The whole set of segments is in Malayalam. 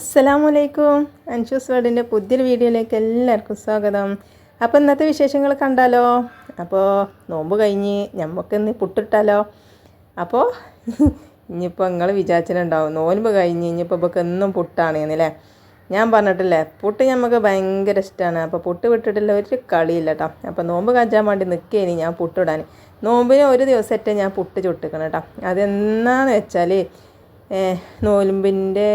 അസ്സലാമു അലൈക്കും അൻഷൂസ് വേർഡിന്റെ പുതിയൊരു വീഡിയോയിലേക്ക് എല്ലാവർക്കും സ്വാഗതം. അപ്പോൾ ഇന്നത്തെ വിശേഷങ്ങൾ കണ്ടാലോ? അപ്പോൾ നോമ്പ് കഴിഞ്ഞ് നമുക്കിന്ന് പുട്ടിട്ടാലോ? അപ്പോൾ ഇനിയിപ്പോൾ നിങ്ങൾ വിചാരിച്ചിട്ടുണ്ടാവും നോമ്പ് കഴിഞ്ഞ് ഇനിയിപ്പോൾ ഇപ്പോൾ എന്നും പുട്ടാണ് എന്നല്ലേ ഞാൻ പറഞ്ഞിട്ടില്ലേ പുട്ട് നമുക്ക് ഭയങ്കര ഇഷ്ടമാണ് അപ്പോൾ പുട്ട് വിട്ടിട്ടില്ല ഒരു കളിയില്ല കേട്ടോ അപ്പോൾ നോമ്പ് കാച്ചാൻ വേണ്ടി നിൽക്കേനി ഞാൻ പുട്ടിടാൻ നോമ്പിന് ഒരു ദിവസമായിട്ട് ഞാൻ പുട്ട് ചുട്ടിക്കണം കേട്ടോ അതെന്നാന്ന് വെച്ചാൽ നോലുമ്പിന്റെ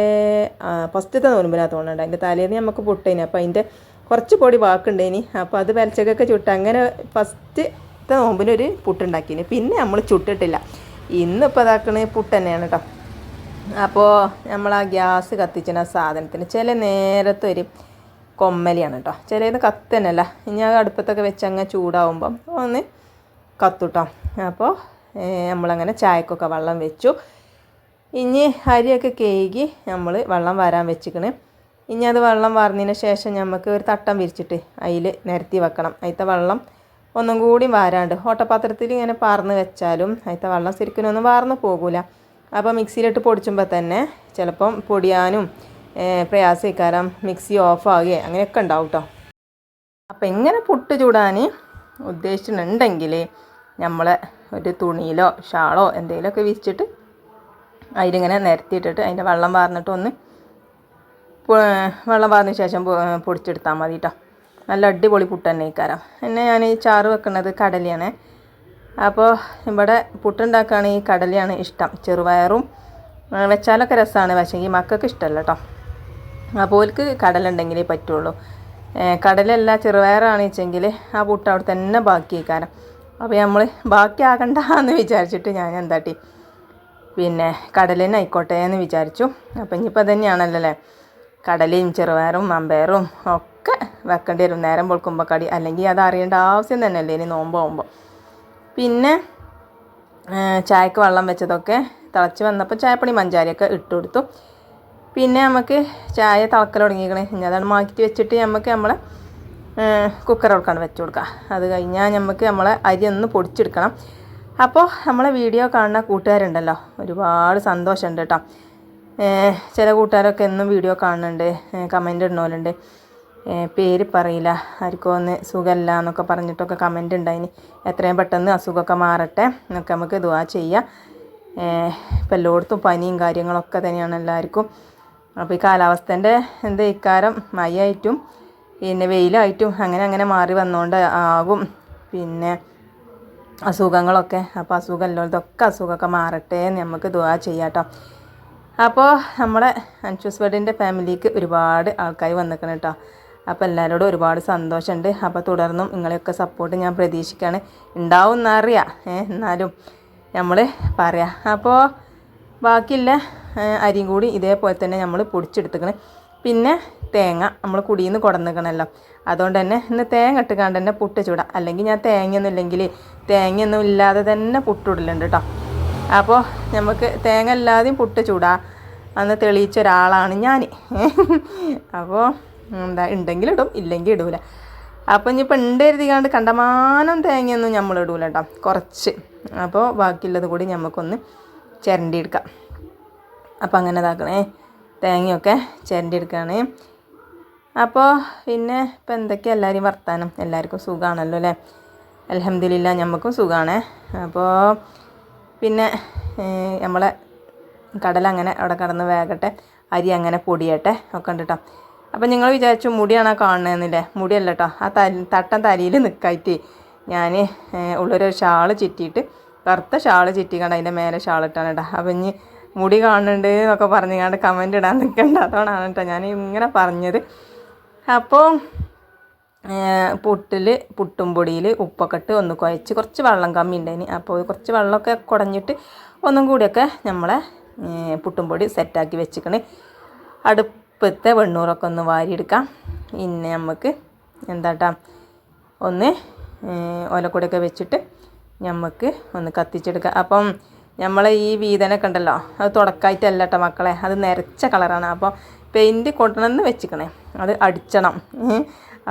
ഫസ്റ്റത്തെ നോലുമ്പിനകത്ത് തോന്നുന്നുണ്ട് അതിന്റെ തലേന്ന് നമുക്ക് പുട്ടേനി. അപ്പോൾ അതിന്റെ കുറച്ച് പൊടി വാക്കുണ്ടേനി. അപ്പോൾ അത് വരച്ചൊക്കെ ചുട്ട് അങ്ങനെ ഫസ്റ്റത്തെ നോമ്പിനൊരു പുട്ടുണ്ടാക്കിന്. പിന്നെ നമ്മൾ ചുട്ടിട്ടില്ല. ഇന്നിപ്പോൾ ഇതാക്കണ പുട്ട് തന്നെയാണ് കേട്ടോ അപ്പോൾ നമ്മൾ ആ ഗ്യാസ് കത്തിച്ചിന സാധനത്തിന് ചില നേരത്തെ ഒരു കൊമ്മലിയാണ് കേട്ടോ ചിലത് കത്തനല്ല ഇനി ആ അടുപ്പത്തൊക്കെ വെച്ച് അങ്ങ് ചൂടാവുമ്പം ഒന്ന് കത്തുട്ടോ. അപ്പോൾ നമ്മളങ്ങനെ ചായക്കൊക്കെ വെള്ളം വെച്ചു. ഇനി അരിയൊക്കെ കേകി നമ്മൾ വെള്ളം വരാൻ വെച്ചിക്കണേ. ഇനി അത് വെള്ളം വാർന്നതിന് ശേഷം നമുക്ക് ഒരു തട്ടം വിരിച്ചിട്ട് അതിൽ നിരത്തി വെക്കണം. അതിലത്തെ വെള്ളം ഒന്നും കൂടി വാരാണ്ട്. ഓട്ടപാത്രത്തിൽ ഇങ്ങനെ പാർന്ന് വെച്ചാലും അതിലത്തെ വെള്ളം ശരിക്കും ഒന്നും വാർന്ന് പോകില്ല അപ്പോൾ മിക്സിയിലിട്ട് പൊടിച്ചുമ്പോൾ തന്നെ ചിലപ്പം പൊടിയാനും പ്രയാസക്കാരം മിക്സി ഓഫ് ആകുകയോ അങ്ങനെയൊക്കെ ഉണ്ടാവും കേട്ടോ അപ്പോൾ എങ്ങനെ പുട്ട് ചൂടാൻ ഉദ്ദേശിച്ചിട്ടുണ്ടെങ്കിൽ നമ്മൾ ഒരു തുണിയിലോ ഷാളോ എന്തെങ്കിലുമൊക്കെ വിരിച്ചിട്ട് അതിലിങ്ങനെ നിരത്തിയിട്ടിട്ട് അതിന്റെ വെള്ളം വാർന്നിട്ട് ഒന്ന് വെള്ളം വാർന്ന ശേഷം പൊടിച്ചെടുത്താൽ മതി കേട്ടോ നല്ല അടിപൊളി പുട്ട് തന്നെ ഇക്കാരം പിന്നെ ഞാൻ ഈ ചാറ് വെക്കുന്നത് കടലയാണ്. അപ്പോൾ ഇവിടെ പുട്ടുണ്ടാക്കുകയാണെങ്കിൽ ഈ കടലയാണ് ഇഷ്ടം. ചെറുപയറും വെച്ചാലൊക്കെ രസമാണ് പക്ഷേ ഈ മക്കൾക്ക് ഇഷ്ടമല്ല കേട്ടോ അപ്പോൾ ഓൽക്ക് കടല ഉണ്ടെങ്കിലേ പറ്റുള്ളൂ. കടലല്ല ചെറുപയറാണ് വെച്ചെങ്കിൽ ആ പുട്ട് അവിടെ തന്നെ ബാക്കി കാരണം അപ്പോൾ നമ്മൾ ബാക്കി എന്ന് വിചാരിച്ചിട്ട് ഞാൻ എന്താട്ടി പിന്നെ കടലിനായിക്കോട്ടെ എന്ന് വിചാരിച്ചു. അപ്പം ഇനിയിപ്പോൾ തന്നെയാണല്ലോ അല്ലേ കടലയും ചെറുപയറും മമ്പയറും ഒക്കെ വെക്കേണ്ടി വരും. നേരം പൊൾക്കുമ്പോൾ കടി. അല്ലെങ്കിൽ അത് അറിയേണ്ട ആവശ്യം തന്നെയല്ലേ ഇനി നോമ്പാകുമ്പോൾ പിന്നെ ചായക്ക് വെള്ളം വെച്ചതൊക്കെ തിളച്ച് വന്നപ്പോൾ ചായപ്പൊടി മഞ്ചാരിയൊക്കെ ഇട്ട് കൊടുത്തു. പിന്നെ നമുക്ക് ചായ തിളക്കൽ തുടങ്ങിക്കണേ ഇനി അതാണ് മാറ്റി വെച്ചിട്ട് നമുക്ക് നമ്മളെ കുക്കറോൾക്കാണ് വെച്ച് കൊടുക്കുക അത് കഴിഞ്ഞാൽ നമുക്ക് നമ്മളെ അരി ഒന്ന് പൊടിച്ചെടുക്കണം. അപ്പോൾ നമ്മളെ വീഡിയോ കാണുന്ന കൂട്ടുകാരുണ്ടല്ലോ? ഒരുപാട് സന്തോഷമുണ്ട് കേട്ടോ. ചില കൂട്ടുകാരൊക്കെ എന്നും വീഡിയോ കാണുന്നുണ്ട് കമന്റ് ഇടുന്നവരുണ്ട്. പേര് പറയില്ല ആർക്കും ഒന്ന് സുഖമല്ല എന്നൊക്കെ പറഞ്ഞിട്ടൊക്കെ കമന്റ് ഉണ്ടായിന്. എത്രയും പെട്ടെന്ന് അസുഖമൊക്കെ മാറട്ടെ എന്നൊക്കെ നമുക്ക് ദുവാ ചെയ്യാം. ഇപ്പം എല്ലായിടത്തും പനിയും കാര്യങ്ങളൊക്കെ തന്നെയാണ് എല്ലാവർക്കും. അപ്പോൾ ഈ കാലാവസ്ഥേന്റെ എന്ത് ഇക്കാരം മഴയായിട്ടും പിന്നെ വെയിലായിട്ടും അങ്ങനെ അങ്ങനെ മാറി വന്നുകൊണ്ട് ആകും. പിന്നെ അസുഖങ്ങളൊക്കെ. അപ്പോൾ അസുഖമല്ലോ ഇതൊക്കെ അസുഖമൊക്കെ മാറട്ടെ എന്ന് നമുക്ക് ദുവാ ചെയ്യാട്ടോ. അപ്പോൾ നമ്മുടെ അൻഷൂസ് ഫാമിലിക്ക് ഒരുപാട് ആൾക്കാർ വന്നിക്കണം കേട്ടോ അപ്പോൾ എല്ലാവരോടും ഒരുപാട് സന്തോഷമുണ്ട് അപ്പോൾ തുടർന്നും നിങ്ങളെയൊക്കെ സപ്പോർട്ട് ഞാൻ പ്രതീക്ഷിക്കുകയാണ് ഉണ്ടാവും എന്നറിയാം. എന്നാലും നമ്മൾ പറയാം. അപ്പോൾ ബാക്കിയുള്ള അരിയും കൂടി ഇതേപോലെ തന്നെ നമ്മൾ പൊടിച്ചെടുത്തുക്കണം. പിന്നെ തേങ്ങ നമ്മൾ കുടിയിൽ നിന്ന് കുടന്നിക്കണമല്ലോ അതുകൊണ്ട് തന്നെ ഇന്ന് തേങ്ങ ഇട്ടുകാണ്ട് തന്നെ പുട്ട് ചൂടാം. അല്ലെങ്കിൽ ഞാൻ തേങ്ങയൊന്നും ഇല്ലെങ്കിൽ തേങ്ങയൊന്നും ഇല്ലാതെ തന്നെ പുട്ടിടലുണ്ട് കേട്ടോ അപ്പോൾ നമുക്ക് തേങ്ങ ഇല്ലാതെയും പുട്ട് ചൂടാ. അന്ന് തെളിയിച്ച ഒരാളാണ് ഞാൻ അപ്പോൾ എന്താ ഉണ്ടെങ്കിൽ ഇടും ഇല്ലെങ്കിൽ ഇടൂല. അപ്പോൾ ഇനിയിപ്പോൾ ഉണ്ട് എഴുതിക്കാണ്ട് കണ്ടമാനം തേങ്ങയൊന്നും നമ്മൾ ഇടൂല കേട്ടോ കുറച്ച്. അപ്പോൾ ബാക്കിയുള്ളത് കൂടി നമുക്കൊന്ന് ചിരണ്ടി എടുക്കാം അപ്പോൾ അങ്ങനെ ഇതാക്കണേ. തേങ്ങയൊക്കെ എടുക്കുകയാണ് അപ്പോൾ പിന്നെ ഇപ്പം എന്തൊക്കെയാണ് എല്ലാവരും വർത്താനം? എല്ലാവർക്കും സുഖമാണല്ലോ അല്ലേ? അലഹമ്മദില്ല നമുക്കും സുഖമാണ് അപ്പോൾ പിന്നെ നമ്മളെ കടല അങ്ങനെ അവിടെ കടന്ന് വേകട്ടെ അരി അങ്ങനെ പൊടിയട്ടെ ഒക്കെ ഉണ്ട് കേട്ടോ അപ്പം നിങ്ങൾ വിചാരിച്ചു മുടിയാണോ കാണുന്നതെന്നില്ലേ? മുടിയല്ല കേട്ടോ ആ തല തട്ടൻ തലയിൽ നിൽക്കായിട്ട് ഞാൻ ഉള്ളൊരു ഷാൾ ചുറ്റിയിട്ട് കറുത്ത ഷാൾ ചുറ്റിക്കണ്ട അതിന്റെ മേലെ ഷാൾ ഇട്ടാണ് കേട്ടോ അപ്പം ഇനി മുടി കാണുന്നുണ്ട് എന്നൊക്കെ പറഞ്ഞുകൊണ്ട് കമന്റ് ഇടാൻ നിൽക്കേണ്ട അതുകൊണ്ടാണ് കേട്ടോ ഞാൻ ഇങ്ങനെ പറഞ്ഞത്. അപ്പോൾ പുട്ടിൽ പുട്ടും പൊടിയിൽ ഉപ്പൊക്കെ ഇട്ട് ഒന്ന് കുഴച്ച് കുറച്ച് വെള്ളം കമ്മി ഉണ്ടായിന് അപ്പോൾ കുറച്ച് വെള്ളമൊക്കെ കുടഞ്ഞിട്ട് ഒന്നും കൂടിയൊക്കെ നമ്മളെ പുട്ടും പൊടി സെറ്റാക്കി വെച്ചിക്കണേ. അടുപ്പത്തെ വെണ്ണൂറൊക്കെ ഒന്ന് വാരിയെടുക്കാം. പിന്നെ നമുക്ക് എന്താട്ടാ ഒന്ന് ഓലക്കൂടെയൊക്കെ വെച്ചിട്ട് നമുക്ക് ഒന്ന് കത്തിച്ചെടുക്കാം. അപ്പം നമ്മളെ ഈ വീതനൊക്കെ ഉണ്ടല്ലോ അത് തുടക്കായിട്ടല്ല കേട്ടോ മക്കളെ. അത് നിരച്ച കളറാണ്. അപ്പോൾ പെയിന്റ് കൊണ്ടുവന്ന് വെച്ചിക്കണേ. അത് അടിച്ചണം.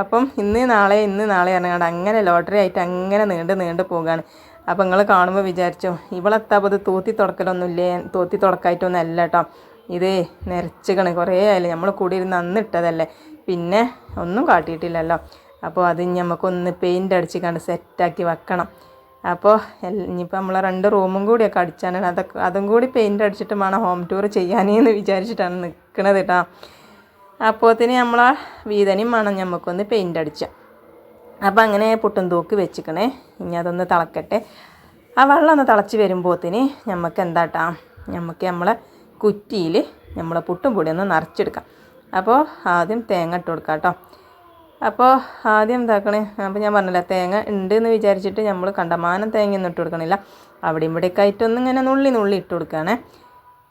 അപ്പം ഇന്ന് നാളെ ഇന്ന് നാളെ ഇറങ്ങാണ്ട് അങ്ങനെ ലോട്ടറി ആയിട്ട് അങ്ങനെ നീണ്ട് നീണ്ട് പോവുകയാണ് അപ്പം നിങ്ങൾ കാണുമ്പോൾ വിചാരിച്ചോ ഇവളെത്താപ്പോൾ അത് തൂത്തി തുടക്കലൊന്നുമില്ലേ? തൂത്തി തുടക്കായിട്ടൊന്നും അല്ല കേട്ടോ ഇത് നിരച്ചുകണ് കുറേ ആയില്ലേ? നമ്മൾ കൂടി ഇരുന്ന് അന്ന് ഇട്ടതല്ലേ? പിന്നെ ഒന്നും കാട്ടിയിട്ടില്ലല്ലോ. അപ്പോൾ അത് നമുക്കൊന്ന് പെയിന്റ് അടിച്ച് കണ്ട് സെറ്റാക്കി വെക്കണം. അപ്പോൾ ഇനിയിപ്പോൾ നമ്മളെ രണ്ട് റൂമും കൂടിയൊക്കെ അടിച്ചാണ് അതൊക്കെ അതും കൂടി പെയിന്റ് അടിച്ചിട്ട് വേണം ഹോം ടൂർ ചെയ്യാനേന്ന് വിചാരിച്ചിട്ടാണ് നിൽക്കണത് കേട്ടോ അപ്പോത്തിന് നമ്മളെ വീതനയും വേണം നമുക്കൊന്ന് പെയിന്റ് അടിച്ചാൽ അപ്പോൾ അങ്ങനെ പുട്ടും തൂക്ക് വെച്ചിക്കണേ. ഇനി അതൊന്ന് തിളക്കട്ടെ. ആ വെള്ളം ഒന്ന് തിളച്ച് വരുമ്പോത്തിന് നമുക്ക് എന്താട്ടാ നമുക്ക് നമ്മളെ കുറ്റിയിൽ നമ്മളെ പുട്ടും പൊടി ഒന്ന് നിറച്ചെടുക്കാം. അപ്പോൾ ആദ്യം തേങ്ങ ഇട്ട് കൊടുക്കാം കേട്ടോ അപ്പോൾ ആദ്യം എന്താക്കണേ അപ്പോൾ ഞാൻ പറഞ്ഞില്ല തേങ്ങ ഉണ്ട് എന്ന് വിചാരിച്ചിട്ട് നമ്മൾ കണ്ടമാനം തേങ്ങയൊന്നും ഇട്ട് കൊടുക്കണില്ല. അവിടെ ഇവിടെയൊക്കെ ആയിട്ടൊന്നും ഇങ്ങനെ നുള്ളി നുള്ളി ഇട്ട് കൊടുക്കുകയാണേ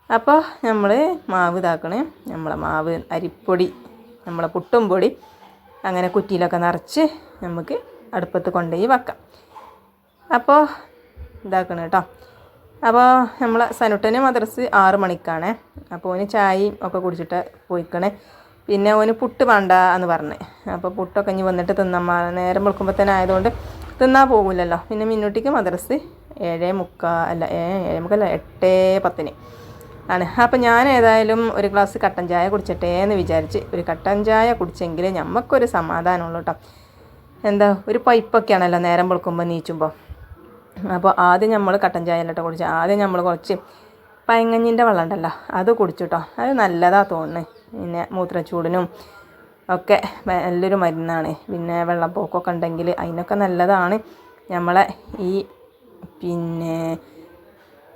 അപ്പോൾ നമ്മൾ മാവ് ഇതാക്കണേ. നമ്മളെ മാവ് അരിപ്പൊടി നമ്മളെ പുട്ടും പൊടി അങ്ങനെ കുറ്റിയിലൊക്കെ നിറച്ച് നമുക്ക് അടുപ്പത്ത് കൊണ്ടുപോയി വെക്കാം. അപ്പോൾ ഇതാക്കണം കേട്ടോ അപ്പോൾ നമ്മളെ സനുട്ടന് മദ്രസ് ആറ് മണിക്കാണ്. അപ്പോൾ ഓന് ചായയും ഒക്കെ കുടിച്ചിട്ട് പോയിക്കണേ. പിന്നെ ഓന് പുട്ട് വേണ്ട എന്ന് പറഞ്ഞ്. അപ്പോൾ പുട്ടൊക്കെ ഇനി വന്നിട്ട് തിന്നാൻ നേരം വെളുക്കുമ്പോൾ തന്നെ ആയതുകൊണ്ട് തിന്നാൻ പോകില്ലല്ലോ പിന്നെ മിന്നൂട്ടിക്ക് മദ്രസ് ഏഴേ മുക്കാ അല്ല ഏഴേ മുക്കല്ല എട്ടേ പത്തിന് ആണ്. അപ്പം ഞാൻ ഏതായാലും ഒരു ഗ്ലാസ് കട്ടൻ ചായ കുടിച്ചിട്ടേ എന്ന് വിചാരിച്ച് ഒരു കട്ടൻ ചായ കുടിച്ചെങ്കിൽ നമുക്കൊരു സമാധാനമുള്ളൂ കേട്ടോ എന്താ ഒരു പൈപ്പൊക്കെയാണല്ലോ നേരം വെളുക്കുമ്പോൾ നീച്ചുമ്പോൾ അപ്പോൾ ആദ്യം നമ്മൾ കട്ടൻ ചായ കേട്ടോ കുടിച്ചു ആദ്യം നമ്മൾ കുറച്ച് പയങ്ങഞ്ഞിന്റെ വെള്ളം ഉണ്ടല്ലോ അത് കുടിച്ചു കേട്ടോ അത് നല്ലതാണ് തോന്നുന്നത് പിന്നെ മൂത്രച്ചൂടിനും ഒക്കെ നല്ലൊരു മരുന്നാണ്. പിന്നെ വെള്ളപ്പൊക്കമൊക്കെ ഉണ്ടെങ്കിൽ അതിനൊക്കെ നല്ലതാണ്. നമ്മളെ ഈ പിന്നെ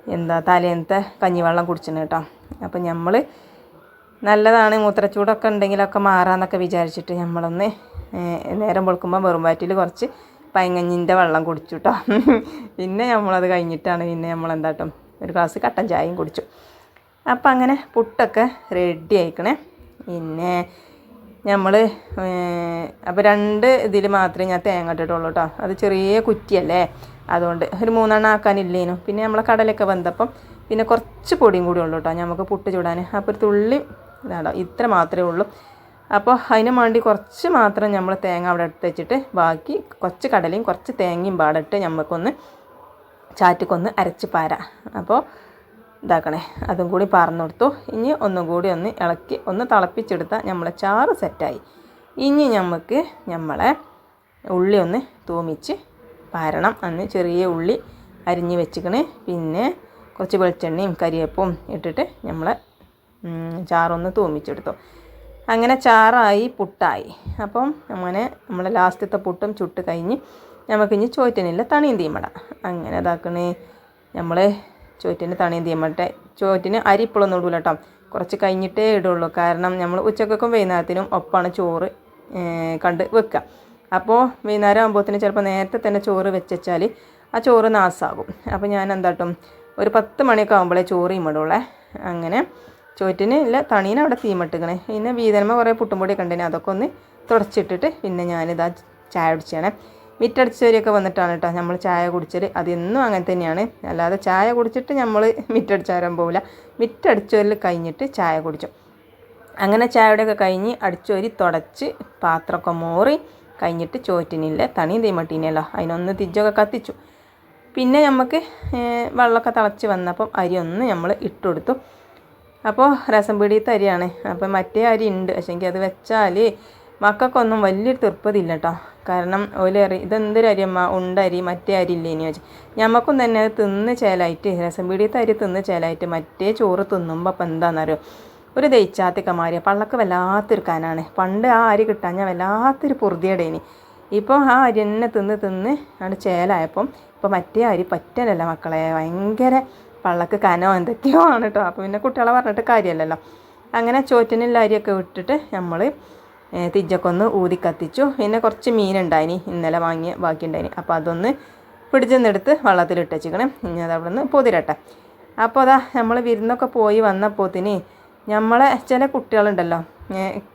എന്താ തലേന്നത്തെ കഞ്ഞിവെള്ളം കുടിച്ചിന് കേട്ടോ. അപ്പം നമ്മൾ നല്ലതാണ്. മൂത്രച്ചൂടൊക്കെ ഉണ്ടെങ്കിലൊക്കെ മാറാമെന്നൊക്കെ വിചാരിച്ചിട്ട് നമ്മളൊന്ന് നേരം പൊളുക്കുമ്പോൾ വെറും വയറ്റിൽ കുറച്ച് പയങ്ങഞ്ഞിന്റെ വെള്ളം കുടിച്ചു കേട്ടോ. പിന്നെ നമ്മളത് കഴിഞ്ഞിട്ടാണ് പിന്നെ നമ്മളെന്താട്ടും ഒരു ഗ്ലാസ് കട്ടൻ ചായയും കുടിച്ചു. അപ്പം അങ്ങനെ പുട്ടൊക്കെ റെഡി ആയിക്കണേ. പിന്നെ നമ്മൾ അപ്പോൾ രണ്ട് ഇതിൽ മാത്രമേ ഞാൻ തേങ്ങ ഇട്ടിട്ടുള്ളൂ കേട്ടോ അത് ചെറിയ കുറ്റിയല്ലേ? അതുകൊണ്ട് ഒരു മൂന്നെണ്ണം ആക്കാനില്ലേനു. പിന്നെ നമ്മളെ കടലൊക്കെ വന്നപ്പം പിന്നെ കുറച്ച് പൊടിയും കൂടി ഉള്ളൂ കേട്ടോ നമുക്ക് പുട്ട് ചൂടാൻ അപ്പോൾ ഒരു തുള്ളി ഇതാണോ ഇത്ര മാത്രമേ ഉള്ളൂ. അപ്പോൾ അതിന് വേണ്ടി കുറച്ച് മാത്രം നമ്മൾ തേങ്ങ അവിടെ എടുത്ത് വെച്ചിട്ട് ബാക്കി കുറച്ച് കടലയും കുറച്ച് തേങ്ങയും പാടിട്ട് നമുക്കൊന്ന് ചാറ്റിക്കൊന്ന് അരച്ച് പാരാം. അപ്പോൾ ഇതാക്കണേ. അതും കൂടി പറന്നു കൊടുത്തു. ഇനി ഒന്നും കൂടി ഒന്ന് ഇളക്കി ഒന്ന് തിളപ്പിച്ചെടുത്താൽ നമ്മളെ ചാറ് സെറ്റായി. ഇനി നമുക്ക് നമ്മളെ ഉള്ളി ഒന്ന് തൂമിച്ച് പാരണം. അന്ന് ചെറിയ ഉള്ളി അരിഞ്ഞ് വെച്ചിക്കണേ. പിന്നെ കുറച്ച് വെളിച്ചെണ്ണയും കരിയേപ്പും ഇട്ടിട്ട് നമ്മളെ ചാറൊന്ന് തൂമിച്ചെടുത്തു. അങ്ങനെ ചാറായി പുട്ടായി. അപ്പം അങ്ങനെ നമ്മളെ ലാസ്റ്റത്തെ പുട്ടും ചുട്ട് കഴിഞ്ഞ് നമുക്കിനി ചോറ്റനില്ല തണിയും തീമട അങ്ങനെ ഇതാക്കണേ. നമ്മൾ ചോറ്റിന് തണിയും തീമട്ടെ ചോറ്റിന് അരി ഇപ്പോഴൊന്നും ഇടൂല കേട്ടോ കുറച്ച് കഴിഞ്ഞിട്ടേ ഇടുള്ളൂ. കാരണം നമ്മൾ ഉച്ചക്കൊക്കെ വൈകുന്നേരത്തിനും ഒപ്പാണ് ചോറ് കണ്ട് വെക്കുക അപ്പോൾ വൈകുന്നേരം ആകുമ്പോഴത്തേന് ചിലപ്പോൾ നേരത്തെ തന്നെ ചോറ് വെച്ചാൽ ആ ചോറ് നാസാകും. അപ്പോൾ ഞാൻ എന്താട്ടും ഒരു പത്ത് മണിയൊക്കെ ആകുമ്പോഴേ ചോറ് ഇമ്മടുള്ളേ. അങ്ങനെ ചോറ്റിന് ഇല്ല തണീനെ അവിടെ തീമട്ടിക്കണേ പിന്നെ വീതനമ്മ കുറേ പുട്ടുംപൊടിയൊക്കെ ഉണ്ടെങ്കിൽ അതൊക്കെ ഒന്ന് തുടച്ചിട്ടിട്ട് പിന്നെ ഞാനിതാ ചായ കുടിച്ചാണ് മിറ്റടിച്ചവരെയൊക്കെ വന്നിട്ടാണ് കേട്ടോ നമ്മൾ ചായ കുടിച്ചത്. അതെന്നും അങ്ങനെ തന്നെയാണ്. അല്ലാതെ ചായ കുടിച്ചിട്ട് നമ്മൾ മിറ്റടിച്ചാരാൻ പോവില്ല. മിറ്റടിച്ചവരിൽ കഴിഞ്ഞിട്ട് ചായ കുടിച്ചു. അങ്ങനെ ചായയുടെയൊക്കെ കഴിഞ്ഞ് അടിച്ചോരി തുടച്ച് പാത്രമൊക്കെ മോറി കഴിഞ്ഞിട്ട് ചോറ്റിനില്ല തണിയും തീമട്ടീനല്ലോ അതിനൊന്ന് തിജ്ജൊക്കെ കത്തിച്ചു. പിന്നെ നമുക്ക് വെള്ളമൊക്കെ തിളച്ച് വന്നപ്പം അരി ഒന്ന് നമ്മൾ ഇട്ടുകൊടുത്തു. അപ്പോൾ രസം പിടിയത്തെ അരിയാണ്. അപ്പോൾ മറ്റേ അരി ഉണ്ട്. പക്ഷേ അത് വെച്ചാൽ മക്കൾക്കൊന്നും വലിയൊരു തീർപ്പതില്ല കേട്ടോ കാരണം ഓലറി ഇതെന്തൊരു അരിയമ്മ ഉണ്ടരി മറ്റേ അരി ഇല്ലേനി വെച്ച് ഞമ്മക്കും തന്നെ അത് തിന്ന് ചേലായിട്ട് രസം പിടിയത്തെ അരി തിന്ന് ചേലായിട്ട് മറ്റേ ചോറ് തിന്നുമ്പോൾ അപ്പം എന്താണെന്നറിയോ ഒരു ദയിച്ചാത്തൊക്കെ മാറിയ. പള്ളക്ക് വല്ലാത്തൊരു കനാണ്. പണ്ട് ആ അരി കിട്ടാൻ ഞാൻ വല്ലാത്തൊരു പൊറുതിയടേനി. ഇപ്പോൾ ആ അരി തന്നെ തിന്ന് തിന്ന് അവിടെ ചേലായപ്പം ഇപ്പോൾ മറ്റേ അരി പറ്റലല്ല മക്കളെ. ഭയങ്കര പള്ളക്ക് കനോ എന്തൊക്കെയോ ആണ് കേട്ടോ അപ്പോൾ പിന്നെ കുട്ടികളെ പറഞ്ഞിട്ട് കാര്യമല്ലല്ലോ അങ്ങനെ ചോറ്റിനുള്ള അരിയൊക്കെ വിട്ടിട്ട് നമ്മൾ തിജ്ജൊക്കെ ഒന്ന് ഊതി കത്തിച്ചു. പിന്നെ കുറച്ച് മീനുണ്ടായിനി ഇന്നലെ വാങ്ങിയ ബാക്കി ഉണ്ടായിനി അപ്പോൾ അതൊന്ന് പിടിച്ചെന്നെടുത്ത് വള്ളത്തിലിട്ട് വെച്ചിക്കണം ഇനി അത് അവിടെ നിന്ന് പൊതിരട്ടെ. അപ്പോൾ അതാ നമ്മൾ വിരുന്നൊക്കെ പോയി വന്നപ്പോത്തിന് നമ്മളെ ചില കുട്ടികളുണ്ടല്ലോ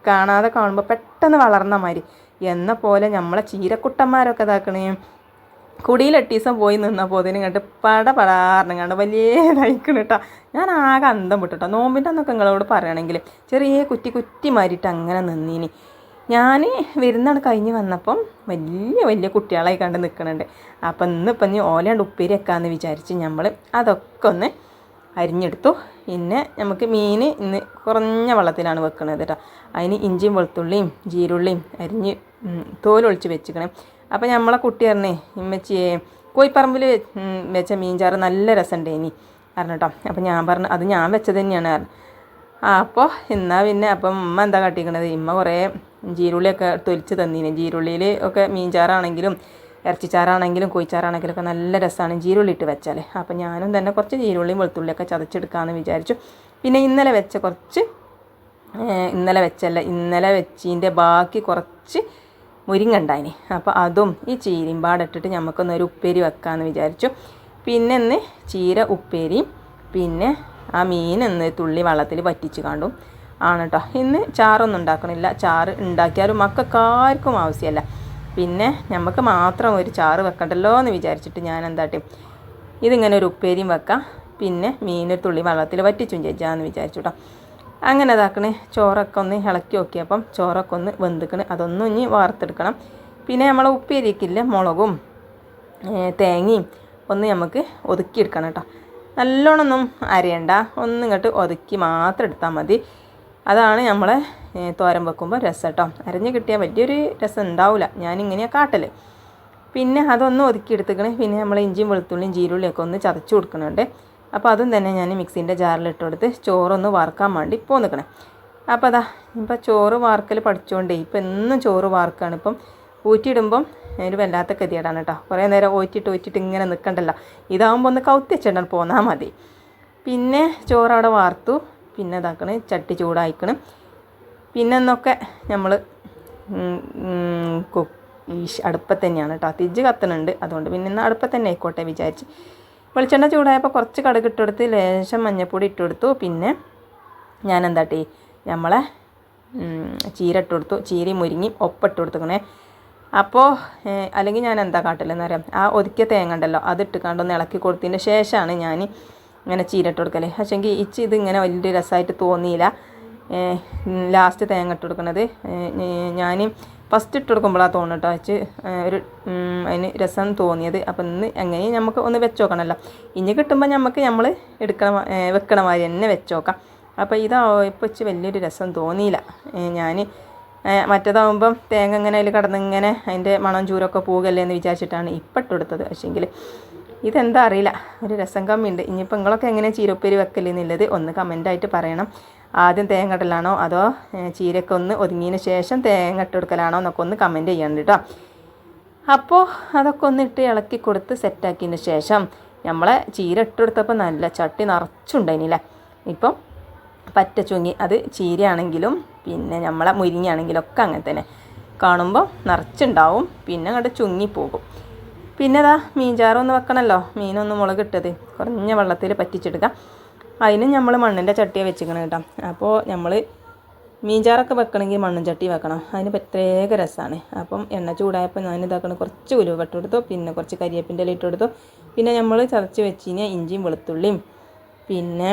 കാണാതെ കാണുമ്പോൾ പെട്ടെന്ന് വളർന്ന മാതിരി. എന്ന പോലെ നമ്മളെ ചീരക്കുട്ടന്മാരൊക്കെ ഇതാക്കണേ. കുടിയിലെട്ടീസം പോയി നിന്നപ്പോൾ അതിന് കണ്ട് പട പടാറിനും കണ്ട് വലിയതായിക്കണം കേട്ടോ ഞാൻ ആകെ അന്തം വിട്ടോ നോമ്പിന്റെ അന്നൊക്കെ നിങ്ങളോട് പറയണമെങ്കിൽ ചെറിയ കുറ്റി കുറ്റി മാറിയിട്ട് അങ്ങനെ നിന്നീനി. ഞാൻ വിരുന്നാണ് കഴിഞ്ഞ് വന്നപ്പം വലിയ വലിയ കുട്ടികളായി കണ്ട് നിൽക്കുന്നുണ്ട് അപ്പം ഇന്നിപ്പം നീ ഓലാണ്ട് ഉപ്പേരി വെക്കാമെന്ന് വിചാരിച്ച് നമ്മൾ അതൊക്കെ ഒന്ന് അരിഞ്ഞെടുത്തു. പിന്നെ നമുക്ക് മീൻ ഇന്ന് കുറഞ്ഞ വെള്ളത്തിലാണ് വെക്കുന്നത് കേട്ടോ അതിന് ഇഞ്ചിയും വെളുത്തുള്ളിയും ജീരുള്ളിയും അരിഞ്ഞ് തോലൊളിച്ച് വെച്ചിക്കണം. അപ്പോൾ നമ്മളെ കുട്ടി പറഞ്ഞേ ഇമ്മച്ചിയെ കോയിപ്പറമ്പിൽ വെച്ച മീൻചാറ് നല്ല രസമുണ്ടേനി പറഞ്ഞു കേട്ടോ അപ്പോൾ ഞാൻ പറഞ്ഞു അത് ഞാൻ വെച്ചത് തന്നെയാണ് പറഞ്ഞു. അപ്പോൾ എന്നാൽ പിന്നെ അപ്പം ഉമ്മ എന്താ കാട്ടിക്കണത്? ഇമ്മ കുറേ ജീരുള്ളിയൊക്കെ തൊലിച്ച് തന്നീന്. ജീരുള്ളിയിൽ ഒക്കെ മീൻചാറാണെങ്കിലും ഇറച്ചിച്ചാറാണെങ്കിലും കോയിച്ചാറാണെങ്കിലും ഒക്കെ നല്ല രസമാണ് ജീരുള്ളി ഇട്ട് വെച്ചാൽ അപ്പം ഞാനും തന്നെ കുറച്ച് ജീരുള്ളിയും വെളുത്തുള്ളിയൊക്കെ ചതച്ചെടുക്കാമെന്ന് വിചാരിച്ചു. പിന്നെ ഇന്നലെ വെച്ച കുറച്ച് ഇന്നലെ വെച്ചല്ല ഇന്നലെ വെച്ചതിന്റെ ബാക്കി കുറച്ച് മുരിങ്ങ ഉണ്ടായിന് അപ്പോൾ അതും ഈ ചീരിമ്പാടിട്ടിട്ട് നമുക്കൊന്ന് ഒരു ഉപ്പേരി വെക്കാമെന്ന് വിചാരിച്ചു. പിന്നെ ഒന്ന് ചീര ഉപ്പേരിയും പിന്നെ ആ മീൻ ഒന്ന് തുള്ളി വെള്ളത്തിൽ വറ്റിച്ച് കാണും ആണ് കേട്ടോ ഇന്ന് ചാറൊന്നും ഉണ്ടാക്കണില്ല. ചാറ് ഉണ്ടാക്കിയാലും മക്കൾക്കാർക്കും ആവശ്യമല്ല പിന്നെ നമുക്ക് മാത്രം ഒരു ചാറ് വെക്കണ്ടല്ലോ എന്ന് വിചാരിച്ചിട്ട് ഞാൻ എന്താട്ടി ഇതിങ്ങനെ ഒരു ഉപ്പേരിയും വെക്കാം. പിന്നെ മീനൊരു തുള്ളി വെള്ളത്തിൽ വറ്റിച്ചും ചേച്ചാന്ന് വിചാരിച്ചു കേട്ടോ അങ്ങനെ ഇതാക്കണ്. ചോറൊക്കെ ഒന്ന് ഇളക്കി നോക്കിയപ്പം ചോറൊക്കെ ഒന്ന് വെന്തിക്കണ്. അതൊന്നും ഇനി വാർത്തെടുക്കണം. പിന്നെ നമ്മൾ ഉപ്പേരിക്കില്ല മുളകും തേങ്ങയും ഒന്ന് നമുക്ക് ഒതുക്കിയെടുക്കണം കേട്ടോ. നല്ലോണമൊന്നും അരയണ്ട. ഒന്ന് ഇങ്ങോട്ട് ഒതുക്കി മാത്രം എടുത്താൽ മതി. അതാണ് നമ്മളെ തോരൻ വെക്കുമ്പോൾ രസം കേട്ടോ. അരഞ്ഞ് കിട്ടിയാൽ വലിയൊരു രസം ഉണ്ടാവില്ല ഞാനിങ്ങനെയാണ് കാട്ടൽ പിന്നെ അതൊന്ന് ഒതുക്കി എടുത്തുക്കണേ പിന്നെ നമ്മൾ ഇഞ്ചിയും വെളുത്തുള്ളിയും ജീരുള്ളിയൊക്കെ ഒന്ന് ചതച്ച് കൊടുക്കുന്നുണ്ട് അപ്പോൾ അതും തന്നെ ഞാൻ മിക്സിന്റെ ജാറിലിട്ട് കൊടുത്ത് ചോറൊന്ന് വറുക്കാൻ വേണ്ടി പോന്നിക്കണേ. അപ്പോൾ അതാ ഇപ്പം ചോറ് വാർക്കൽ പഠിച്ചുകൊണ്ടേ ഇപ്പം എന്നും ചോറ് വാർക്കാണ്. ഇപ്പം ഊറ്റിയിടുമ്പം ഒരു വല്ലാത്ത ഗതികേടാണ് കേട്ടോ. കുറേ നേരം ഊറ്റിയിട്ട് ഊറ്റിയിട്ട് ഇങ്ങനെ നിൽക്കണ്ടല്ലോ. ഇതാകുമ്പോൾ ഒന്ന് കൗത്തി വെച്ചിട്ട് പോന്നാൽ മതി. പിന്നെ ചോറ് അവിടെ വാർത്തു. പിന്നെ ഇതാക്കണേ ചട്ടി ചൂടായിക്കണം. പിന്നെ എന്നൊക്കെ നമ്മൾ ഈ അടുപ്പത്ത് കേട്ടോ. തിജ്ജ് കത്തണുണ്ട്. അതുകൊണ്ട് പിന്നെ ഇന്ന് അടുപ്പത്ത് ആയിക്കോട്ടെ വിചാരിച്ച്. വെളിച്ചെണ്ണ ചൂടായപ്പോൾ കുറച്ച് കടുക് ഇട്ടെടുത്ത് ലേശം മഞ്ഞപ്പൊടി ഇട്ടെടുത്തു. പിന്നെ ഞാൻ എന്താട്ടി നമ്മളെ ഉം, ചീര ഇട്ട് കൊടുത്തു ചീരയും മുരിങ്ങി ഒപ്പിട്ട് കൊടുത്തുക്കണേ അപ്പോൾ അല്ലെങ്കിൽ ഞാൻ എന്താ കാട്ടലെന്ന് പറയാം ആ ഒതുക്കിയ തേങ്ങ ഉണ്ടല്ലോ അത് ഇട്ടുകൊണ്ടൊന്ന് ഇളക്കി കൊടുത്തതിന്റെ ശേഷമാണ് ഞാൻ ഇങ്ങനെ ചീര ഇട്ട് കൊടുക്കൽ. പക്ഷേങ്കിൽ എങ്കിൽ ഇച്ചിതിങ്ങനെ ഇങ്ങനെ വലിയ രസമായിട്ട് തോന്നിയില്ല. ലാസ്റ്റ് തേങ്ങ ഇട്ട് കൊടുക്കുന്നത് ഞാൻ ഫസ്റ്റ് ഇട്ട് കൊടുക്കുമ്പോഴാണ് തോന്നുന്നു കേട്ടോ വെച്ച് ഒരു അതിന് രസം തോന്നിയത്. അപ്പം ഇന്ന് എങ്ങനെ നമുക്ക് ഒന്ന് വെച്ച് നോക്കണമല്ലോ ഇനി കിട്ടുമ്പോൾ നമുക്ക് നമ്മൾ എടുക്കണ വെക്കണ മാതിരി തന്നെ വെച്ച് നോക്കാം അപ്പോൾ ഇതാ ഇപ്പോൾ വെച്ച് വലിയൊരു രസം തോന്നിയില്ല. ഞാൻ മറ്റേതാവുമ്പം തേങ്ങ ഇങ്ങനെ അതിൽ കിടന്നിങ്ങനെ അതിന്റെ മണം ചൂരൊക്കെ പോകല്ലേ എന്ന് വിചാരിച്ചിട്ടാണ് ഇപ്പം ഇട്ട് കൊടുത്തത്. പക്ഷേങ്കിൽ ഇതെന്താ അറിയില്ല. ഒരു രസം കമ്മിയുണ്ട്. ഇനിയിപ്പോൾ നിങ്ങളൊക്കെ എങ്ങനെ ചീരപ്പേരി വെക്കലെന്നുള്ളത് ഒന്ന് കമന്റായിട്ട് പറയണം. ആദ്യം തേങ്ങ അതോ ചീരക്ക ഒന്ന് ഒതുങ്ങിയതിന് ശേഷം തേങ്ങ ഇട്ട് കൊടുക്കലാണോ എന്നൊക്കെ ഒന്ന് കമന്റ് ചെയ്യണം കേട്ടോ. അപ്പോൾ അതൊക്കെ ഒന്ന് ഇട്ട് ഇളക്കി കൊടുത്ത് സെറ്റാക്കിയതിന് ശേഷം നമ്മളെ ചീര ഇട്ട് കൊടുത്തപ്പോൾ നല്ല ചട്ടി നിറച്ചുണ്ടായിനില്ല. ഇപ്പം പറ്റ ചുങ്ങി അത് ചീരയാണെങ്കിലും പിന്നെ നമ്മളെ മുരിങ്ങയാണെങ്കിലും ഒക്കെ അങ്ങനെ തന്നെ. കാണുമ്പോൾ നിറച്ചുണ്ടാവും പിന്നെ അങ്ങോട്ട് ചുങ്ങിപ്പോകും. പിന്നെ അതാ മീൻചാറൊന്ന് വെക്കണമല്ലോ മീനൊന്ന് മുളകിട്ടത്. കുറഞ്ഞ വെള്ളത്തിൽ പറ്റിച്ചെടുക്കുക അതിന് നമ്മൾ മണ്ണിന്റെ ചട്ടിയാണ് വെച്ചിരിക്കണം കേട്ടോ. അപ്പോൾ നമ്മൾ മീൻചാറൊക്കെ വെക്കണമെങ്കിൽ മണ്ണും ചട്ടി വെക്കണം. അതിന് പ്രത്യേക രസമാണ് അപ്പം എണ്ണ ചൂടായപ്പോൾ ഞാൻ ഇതാക്കണം കുറച്ച് ഉലുവ ഇട്ടെടുത്തു പിന്നെ കുറച്ച് കരിയേപ്പിന്റെ ഇല ഇട്ട് കൊടുത്തു. പിന്നെ നമ്മൾ ചതച്ച് വെച്ചിന് ഇഞ്ചിയും വെളുത്തുള്ളിയും. പിന്നെ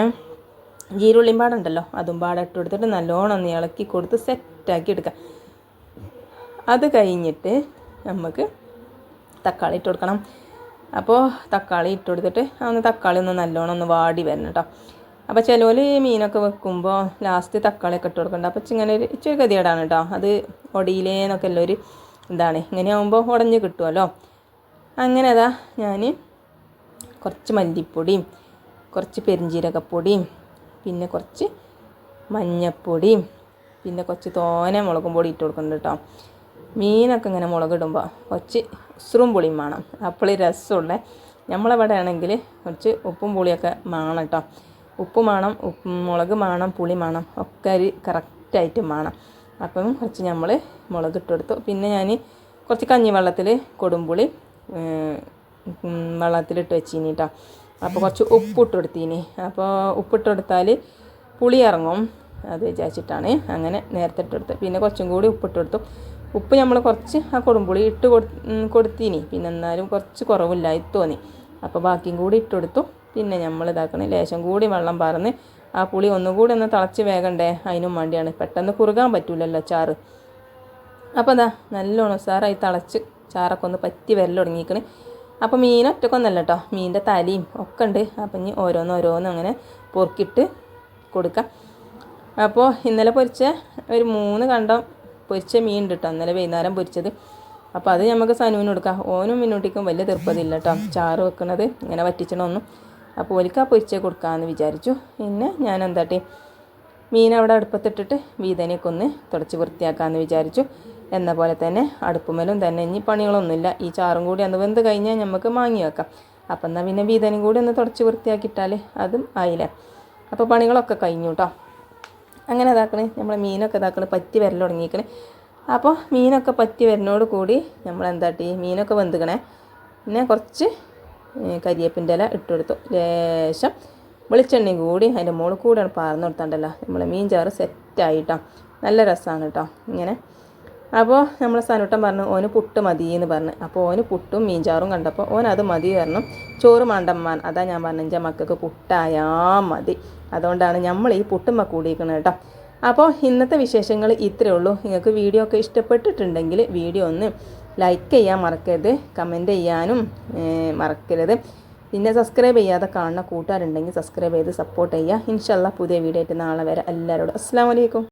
ജീരുള്ളിയും പാടുണ്ടല്ലോ അതും പാടെ ഇട്ട് കൊടുത്തിട്ട് നല്ലോണം ഒന്ന് ഇളക്കി കൊടുത്ത് സെറ്റാക്കി എടുക്കുക അത് കഴിഞ്ഞിട്ട് നമുക്ക് തക്കാളി ഇട്ട് കൊടുക്കണം. അപ്പോൾ തക്കാളി ഇട്ട് കൊടുത്തിട്ട് ഒന്ന് തക്കാളി ഒന്ന് നല്ലോണം ഒന്ന് വാടി വരണം കേട്ടോ. അപ്പോൾ ചിലവർ മീനൊക്കെ വെക്കുമ്പോൾ ലാസ്റ്റ് തക്കാളിയൊക്കെ ഇട്ട് കൊടുക്കണ്ട. അപ്പോൾ ഇങ്ങനെ ഒരു ഇച്ചിരി ഗതികേടാണ് കേട്ടോ അത് ഒടിയിലേന്നൊക്കെ ഒരു എന്താണ് ഇങ്ങനെ ആകുമ്പോൾ ഉടഞ്ഞ് കിട്ടുമല്ലോ അങ്ങനെ അതാ ഞാൻ കുറച്ച് മല്ലിപ്പൊടിയും കുറച്ച് പെരിഞ്ജീരകപ്പൊടിയും പിന്നെ കുറച്ച് മഞ്ഞപ്പൊടിയും പിന്നെ കുറച്ച് തോന മുളകും പൊടി ഇട്ട് കൊടുക്കുന്നുണ്ട് കേട്ടോ മീനൊക്കെ ഇങ്ങനെ മുളകിടുമ്പോൾ കുറച്ച് ഉസ്രും പുളിയും വേണം. അപ്പോൾ രസമുള്ള. നമ്മളവിടെ ആണെങ്കിൽ കുറച്ച് ഉപ്പും പുളിയൊക്കെ വേണം കേട്ടോ ഉപ്പ് വേണം ഉപ്പ് മുളക് വേണം പുളി വേണം ഒക്കെ ഒരു കറക്റ്റായിട്ട് വേണം അപ്പം കുറച്ച് നമ്മൾ മുളക് ഇട്ട് പിന്നെ ഞാൻ കുറച്ച് കഞ്ഞി വെള്ളത്തിൽ കൊടുമ്പുളി വെള്ളത്തിലിട്ട് വെച്ചിനി കേട്ടോ അപ്പോൾ കുറച്ച് ഉപ്പിട്ട് കൊടുത്തീനി അപ്പോൾ ഉപ്പിട്ട് കൊടുത്താൽ പുളി ഇറങ്ങും. അത് വിചാരിച്ചിട്ടാണ് അങ്ങനെ നേരത്തെ ഇട്ട് പിന്നെ കുറച്ചും കൂടി ഉപ്പിട്ട് കൊടുത്തു ഉപ്പ് നമ്മൾ കുറച്ച് ആ കൊടുമ്പുളി ഇട്ട് കൊടു കൊടുത്തീനി. പിന്നെ എന്നാലും കുറച്ച് കുറവില്ലായി തോന്നി. അപ്പോൾ ബാക്കിയും കൂടി ഇട്ട് പിന്നെ നമ്മൾ ഇതാക്കണേ ലേശം കൂടി വെള്ളം പറന്ന് ആ പുളി ഒന്നുകൂടി ഒന്ന് തിളച്ച് വേഗണ്ടേ അതിനും വേണ്ടിയാണ്. പെട്ടെന്ന് കുറുകാൻ പറ്റൂലല്ലോ ചാറ്. അപ്പോൾ അതാ നല്ലോണം ഉസാറായി തിളച്ച് ചാറൊക്കെ ഒന്ന് പറ്റി വരൽ തുടങ്ങിക്കണ് അപ്പോൾ മീൻ ഒറ്റക്കൊന്നല്ല കേട്ടോ മീനിന്റെ തലയും ഒക്കെ ഉണ്ട്. അപ്പം ഇനി ഓരോന്ന് ഓരോന്ന് അങ്ങനെ പൊറുക്കിട്ട് കൊടുക്കാം. അപ്പോൾ ഇന്നലെ പൊരിച്ച ഒരു മൂന്ന് കണ്ടം പൊരിച്ച മീൻ ഉണ്ട് കേട്ടോ ഇന്നലെ വൈകുന്നേരം പൊരിച്ചത്. അപ്പോൾ അത് നമുക്ക് സനുവിന് കൊടുക്കാം. ഓനും മിന്നൂട്ടിക്കും വലിയ തീർപ്പതില്ല കേട്ടോ ചാറ് വെക്കുന്നത് ഇങ്ങനെ വറ്റിച്ചണമൊന്നും അപ്പോൾ ഒലിക്കാ പൊരിച്ച് കൊടുക്കാമെന്ന് വിചാരിച്ചു. പിന്നെ ഞാൻ എന്താട്ടി? മീൻ അവിടെ അടുപ്പത്തിട്ടിട്ട് വീതനയൊക്കെ ഒന്ന് തുടച്ച് വൃത്തിയാക്കാമെന്ന് വിചാരിച്ചു. എന്ന പോലെ തന്നെ അടുപ്പുമലും തന്നെ ഇനി പണികളൊന്നുമില്ല. ഈ ചാറും കൂടി അന്ന് വെന്ത് കഴിഞ്ഞാൽ നമുക്ക് മാങ്ങി വെക്കാം. അപ്പം എന്നാൽ പിന്നെ വീതനും കൂടി ഒന്ന് തുടച്ച് വൃത്തിയാക്കിയിട്ടാൽ അതും ആയില്ല? അപ്പോൾ പണികളൊക്കെ കഴിഞ്ഞു കേട്ടോ അങ്ങനെ ഇതാക്കണേ. നമ്മൾ മീനൊക്കെ ഇതാക്കണേ. പറ്റി വരൽ തുടങ്ങിയിരിക്കണേ അപ്പോൾ മീനൊക്കെ പറ്റി വരുന്നോട് കൂടി നമ്മൾ എന്താട്ടി മീനൊക്കെ വെന്തുക്കണേ. പിന്നെ കുറച്ച് കരിയേപ്പിന്റെ ഇല ഇട്ട് കൊടുത്തു ലേശം വെളിച്ചെണ്ണയും കൂടി അതിന്റെ മുകളിൽ കൂടെ പാർന്ന് കൊടുത്താണ്ടല്ലോ. നമ്മൾ മീൻ ചാറ് സെറ്റായിട്ടോ നല്ല രസമാണ് കേട്ടോ. ഇങ്ങനെ. അപ്പോൾ നമ്മൾ സനുട്ടൻ പറഞ്ഞു ഓന് പുട്ട് മതി എന്ന് പറഞ്ഞു. അപ്പോൾ ഓന് പുട്ടും മീൻചാറും കണ്ടപ്പോൾ ഓൻ അത് മതി പറഞ്ഞു. ചോറ് മാണ്ടമ്മാൻ അതാ ഞാൻ പറഞ്ഞു എന്റെ മക്കൾക്ക് പുട്ടായാ മതി. അതുകൊണ്ടാണ് നമ്മൾ ഈ പുട്ടുമ്മ കൂടിയിരിക്കുന്നത് കേട്ടോ. അപ്പോൾ ഇന്നത്തെ വിശേഷങ്ങൾ ഇത്രയേ ഉള്ളൂ. നിങ്ങൾക്ക് വീഡിയോ ഒക്കെ ഇഷ്ടപ്പെട്ടിട്ടുണ്ടെങ്കിൽ വീഡിയോ ഒന്ന് ലൈക്ക് ചെയ്യാൻ മറക്കരുത് കമന്റ് ചെയ്യാനും മറക്കരുത്. പിന്നെ സബ്സ്ക്രൈബ് ചെയ്യാതെ കാണുന്ന കൂട്ടുകാരുണ്ടെങ്കിൽ സബ്സ്ക്രൈബ് ചെയ്ത് സപ്പോർട്ട് ചെയ്യുക. ഇൻഷല്ല പുതിയ വീഡിയോ ആയിട്ട് നാളെ വരെ. എല്ലാവരോടും അസ്സാം വലൈക്കും